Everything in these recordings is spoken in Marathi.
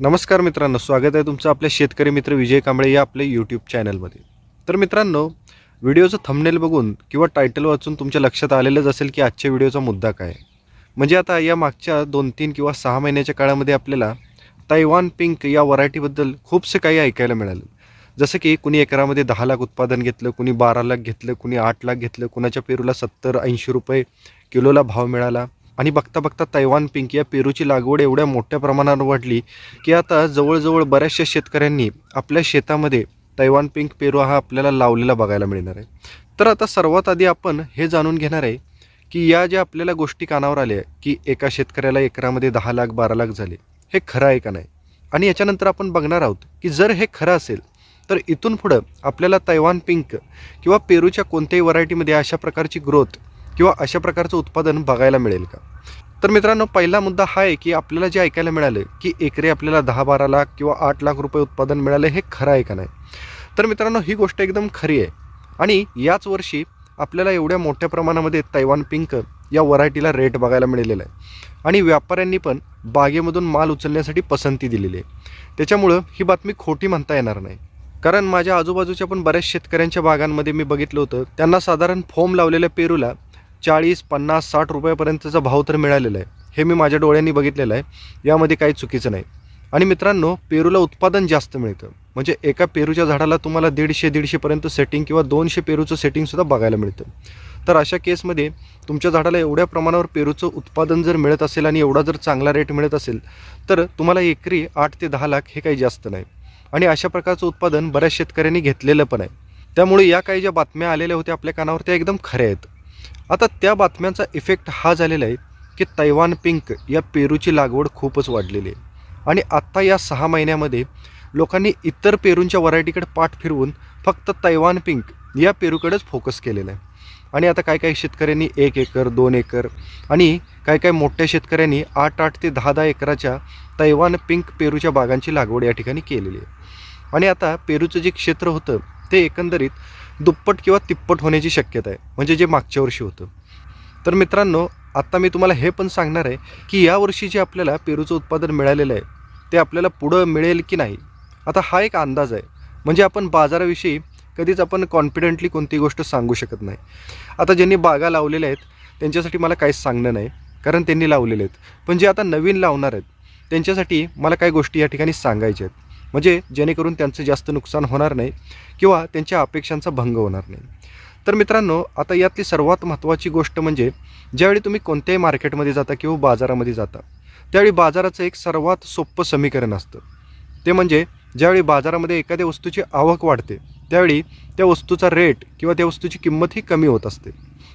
नमस्कार मित्रांनो स्वागत आहे तुमचं आपल्या शेतकरी मित्र विजय कांबळे या आपल्या यूट्यूब चॅनलमध्ये तर मित्रांनो व्हिडिओचं थंबनेल बघून किंवा टायटल वाचून तुमच्या लक्षात आलेलंच असेल की आजच्या व्हिडिओचा मुद्दा काय आहे. म्हणजे आता या मागच्या दोन तीन किंवा सहा महिन्याच्या काळामध्ये आपल्याला तैवान पिंक या व्हरायटीबद्दल खूपसे काही ऐकायला मिळालं जसं की कुणी एकरामध्ये दहा लाख उत्पादन घेतलं कुणी बारा लाख घेतलं कुणी आठ लाख घेतलं कुणाच्या पेरूला सत्तर ऐंशी रुपये किलोला भाव मिळाला आणि बघता बघता तैवान पिंक या पेरूची लागवड एवढ्या मोठ्या प्रमाणावर वाढली की आता जवळजवळ बऱ्याचशा शेतकऱ्यांनी आपल्या शेतामध्ये तैवान पिंक पेरू हा आपल्याला लावलेला बघायला मिळणार आहे. तर आता सर्वात आधी आपण हे जाणून घेणार आहे की या ज्या आपल्याला गोष्टी कानावर आल्या की एका शेतकऱ्याला एकरामध्ये दहा लाख बारा लाख झाले हे खरं आहे का नाही? आणि याच्यानंतर आपण बघणार आहोत की जर हे खरं असेल तर इथून पुढं आपल्याला तैवान पिंक किंवा पेरूच्या कोणत्याही व्हरायटीमध्ये अशा प्रकारची ग्रोथ किंवा अशा प्रकारचं उत्पादन बघायला मिळेल का? तर मित्रांनो पहिला मुद्दा हा आहे की आपल्याला जे ऐकायला मिळालं की एकरी आपल्याला दहा बारा लाख किंवा आठ लाख रुपये उत्पादन मिळालं हे खरं आहे का नाही? तर मित्रांनो ही गोष्ट एकदम खरी आहे. आणि याच वर्षी आपल्याला एवढ्या मोठ्या प्रमाणामध्ये तैवान पिंक या व्हरायटीला रेट बघायला मिळालेला आहे. आणि व्यापाऱ्यांनी पण बागेमधून माल उचलण्यासाठी पसंती दिलेली आहे. त्याच्यामुळं ही बातमी खोटी म्हणता येणार नाही. कारण माझ्या आजूबाजूच्या पण बऱ्याच शेतकऱ्यांच्या बागांमध्ये मी बघितलं होतं त्यांना साधारण फोम लावलेल्या पेरूला चाळीस पन्नास साठ रुपयापर्यंतचा भाव तर मिळालेला आहे. हे मी माझ्या डोळ्यांनी बघितलेलं आहे. यामध्ये काही चुकीचं नाही. आणि मित्रांनो पेरूला उत्पादन जास्त मिळतं. म्हणजे एका पेरूच्या झाडाला तुम्हाला दीडशे दीडशेपर्यंत सेटिंग किंवा दोनशे पेरूचं सेटिंगसुद्धा बघायला मिळतं. तर अशा केसमध्ये तुमच्या झाडाला एवढ्या प्रमाणावर पेरूचं उत्पादन जर मिळत असेल आणि एवढा जर चांगला रेट मिळत असेल तर तुम्हाला एकरी आठ ते दहा लाख हे काही जास्त नाही. आणि अशा प्रकारचं उत्पादन बऱ्याच शेतकऱ्यांनी घेतलेलं पण आहे. त्यामुळे या काही ज्या बातम्या आलेल्या होत्या आपल्या कानावर त्या एकदम खऱ्या आहेत. आता त्या बातम्यांचा इफेक्ट हा झालेला आहे की तैवान पिंक या पेरूची लागवड खूपच वाढलेली आहे. आणि आत्ता या सहा महिन्यामध्ये लोकांनी इतर पेरूंच्या व्हरायटीकडे पाठ फिरवून फक्त तैवान पिंक या पेरूकडेच फोकस केलेला आहे. आणि आता काही काही शेतकऱ्यांनी एक एकर दोन एकर आणि काही काही मोठ्या शेतकऱ्यांनी आठ आठ ते दहा दहा एकराच्या तैवान पिंक पेरूच्या बागांची लागवड या ठिकाणी केलेली आहे. आणि आता पेरूचं जे क्षेत्र होतं ते एकंदरीत दुप्पट किंवा तिप्पट होण्याची शक्यता आहे. म्हणजे जे मागच्या वर्षी होतं. तर मित्रांनो आत्ता मी तुम्हाला हे पण सांगणार आहे की यावर्षी जे आपल्याला पेरूचं उत्पादन मिळालेलं आहे ते आपल्याला पुढं मिळेल की नाही? आता हा एक अंदाज आहे. म्हणजे आपण बाजाराविषयी कधीच आपण कॉन्फिडेंटली कोणती गोष्ट सांगू शकत नाही. आता ज्यांनी बागा लावलेल्या आहेत त्यांच्यासाठी मला काहीच सांगणं नाही कारण त्यांनी लावलेले आहेत. पण जे आता नवीन लावणार आहेत त्यांच्यासाठी मला काही गोष्टी या ठिकाणी सांगायच्या आहेत. म्हणजे जेणेकरून त्यांचं जास्त नुकसान होणार नाही किंवा त्यांच्या अपेक्षांचा भंग होणार नाही. तर मित्रांनो आता यातली सर्वात महत्त्वाची गोष्ट म्हणजे ज्यावेळी तुम्ही कोणत्याही मार्केटमध्ये जाता किंवा बाजारामध्ये जाता त्यावेळी बाजाराचं एक सर्वात सोपं समीकरण असतं. ते म्हणजे ज्यावेळी बाजारामध्ये एखाद्या वस्तूची आवक वाढते त्यावेळी त्या वस्तूचा रेट किंवा त्या वस्तूची किंमतही कमी होत असते.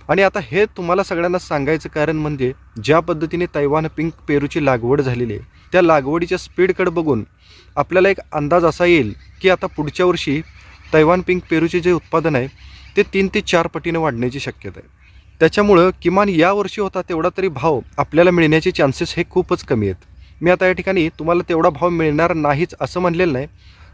आणि आता हे तुम्हाला सगळ्यांना सांगायचं कारण म्हणजे ज्या पद्धतीने तैवान पिंक पेरूची लागवड झालेली आहे त्या लागवडीच्या स्पीडकडे बघून आपल्याला एक अंदाज असा येईल की आता पुढच्या वर्षी तैवान पिंक पेरूचे जे उत्पादन आहे ते तीन ते चार पटीनं वाढण्याची शक्यता आहे. त्याच्यामुळं किमान या वर्षी होता तेवढा तरी भाव आपल्याला मिळण्याचे चान्सेस हे खूपच कमी आहेत. मी आता या ठिकाणी तुम्हाला तेवढा भाव मिळणार नाहीच असं म्हणलेलं नाही.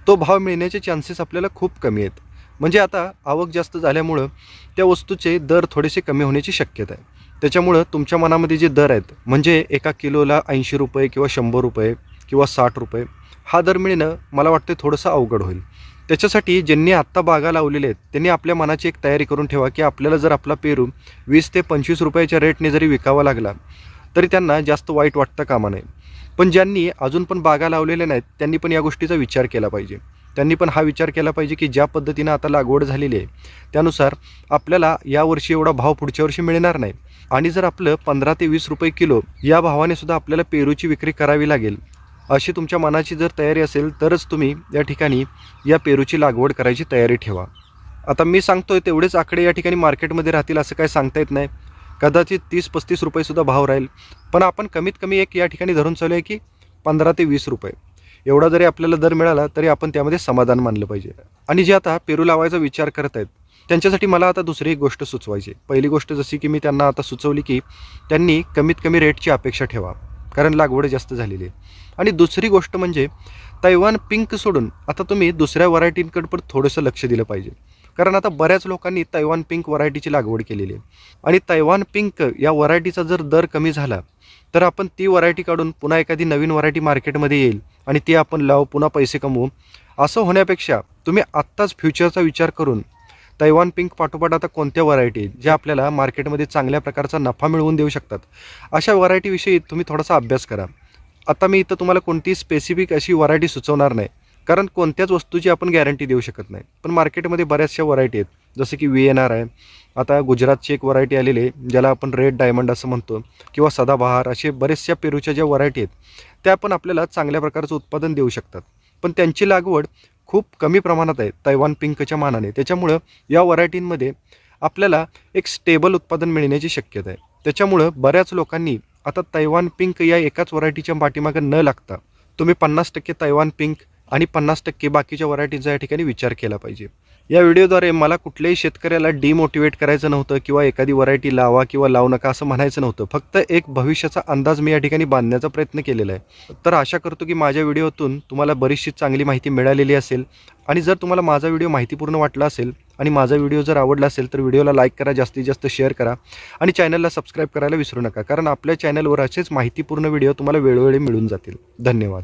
तो भाव मिळण्याचे चान्सेस आपल्याला खूप कमी आहेत. म्हणजे आता आवक जास्त झाल्यामुळं त्या वस्तूचे दर थोडेसे कमी होण्याची शक्यता आहे. त्याच्यामुळं तुमच्या मनामध्ये जे दर आहेत म्हणजे एका किलोला ऐंशी रुपये किंवा शंभर रुपये किंवा साठ रुपये हा दर मिळणं मला वाटतं थोडंसं अवघड होईल. त्याच्यासाठी ज्यांनी आत्ता बागा लावलेल्या आहेत त्यांनी आपल्या मनाची एक तयारी करून ठेवा की आपल्याला जर आपला पेरू वीस ते पंचवीस रुपयाच्या रेटने जरी विकावा लागला तरी त्यांना जास्त वाईट वाटतं कामा नये. पण ज्यांनी अजून पण बागा लावलेल्या नाहीत त्यांनी पण या गोष्टीचा विचार केला पाहिजे. त्यांनी पण हा विचार केला पाहिजे की ज्या पद्धतीनं आता लागवड झालेली आहे त्यानुसार आपल्याला यावर्षी एवढा भाव पुढच्या वर्षी मिळणार नाही. आणि जर आपलं पंधरा ते वीस रुपये किलो या भावाने सुद्धा आपल्याला पेरूची विक्री करावी लागेल अशी तुमच्या मनाची जर तयारी असेल तरच तुम्ही या ठिकाणी या पेरूची लागवड करायची तयारी ठेवा. आता मी सांगतोय तेवढेच आकडे या ठिकाणी मार्केटमध्ये राहतील असं काय सांगता येत नाही. कदाचित तीस पस्तीस रुपयेसुद्धा भाव राहील. पण आपण कमीत कमी एक या ठिकाणी धरून चालू आहे की पंधरा ते वीस रुपये. एवढा जरी आपल्याला दर मिळाला तरी आपण त्यामध्ये समाधान मानलं पाहिजे. आणि जे आता पेरू लावायचा विचार करत आहेत त्यांच्यासाठी मला आता दुसरी एक गोष्ट सुचवायची. पहिली गोष्ट जशी की मी त्यांना आता सुचवली की त्यांनी कमीत कमी रेटची अपेक्षा ठेवा कारण लागवड जास्त झालेली आहे. आणि दुसरी गोष्ट म्हणजे तैवान पिंक सोडून आता तुम्ही दुसऱ्या व्हरायटींकडे पण थोडंसं लक्ष दिलं पाहिजे. कारण आता बऱ्याच लोकांनी तैवान पिंक व्हरायटीची लागवड केलेली आहे. आणि तैवान पिंक या व्हरायटीचा जर दर कमी झाला तर आपण ती व्हरायटी काढून पुन्हा एखादी नवीन व्हरायटी मार्केटमध्ये येईल. आणि ते आपण लावू पुन्हा पैसे कमवू. असं होण्यापेक्षा तुम्ही आत्ताच फ्युचरचा विचार करून तैवान पिंक पाठोपाठ आता कोणत्या व्हरायटी आहेत ज्या आपल्याला मार्केटमध्ये चांगल्या प्रकारचा नफा मिळवून देऊ शकतात? अशा व्हरायटीविषयी तुम्ही थोडासा अभ्यास करा. आता मी इथं तुम्हाला कोणती स्पेसिफिक अशी व्हरायटी सुचवणार नाही. कारण कोणत्याच वस्तूची आपण गॅरंटी देऊ शकत नाही. पण मार्केटमध्ये बऱ्याचशा व्हरायटी आहेत. जसं की व्ही एन आर आहे. आता गुजरातची एक व्हरायटी आलेली आहे ज्याला आपण रेड डायमंड असं म्हणतो किंवा सदाबहार असे बरेचशा पेरूच्या ज्या व्हरायटी आहेत त्या पण आपल्याला चांगल्या प्रकारचं उत्पादन देऊ शकतात. पण त्यांची लागवड खूप कमी प्रमाणात आहे तैवान पिंकच्या मानाने. त्याच्यामुळं या व्हरायटींमध्ये आपल्याला एक स्टेबल उत्पादन मिळण्याची शक्यता आहे. त्याच्यामुळं बऱ्याच लोकांनी आता तैवान पिंक या एकाच व्हरायटीच्या पाठीमागं न लागता तुम्ही पन्नास टक्के तैवान पिंक आणि पन्नास टक्के बाकीच्या व्हरायटींचा या ठिकाणी विचार केला पाहिजे. या व्हिडिओद्वारे मला कुठल्याही शेतकऱ्याला डिमोटिवेट करायचं नव्हतं किंवा एखादी व्हरायटी लावा किंवा लावू नका असं म्हणायचं नव्हतं. फक्त एक भविष्याचा अंदाज मी या ठिकाणी बांधण्याचा प्रयत्न केलेला आहे. तर आशा करतो की माझ्या व्हिडिओतून तुम्हाला बरीचशी चांगली माहिती मिळालेली असेल आणि जर तुम्हाला माझा व्हिडिओ माहितीपूर्ण वाटला असेल आणि माझा व्हिडिओ जर आवडला असेल तर व्हिडिओला लाईक करा जास्तीत जास्त शेअर करा आणि चॅनलला सबस्क्राईब करायला विसरू नका. कारण आपल्या चॅनलवर असेच माहितीपूर्ण व्हिडिओ तुम्हाला वेळोवेळी मिळून जातील. धन्यवाद.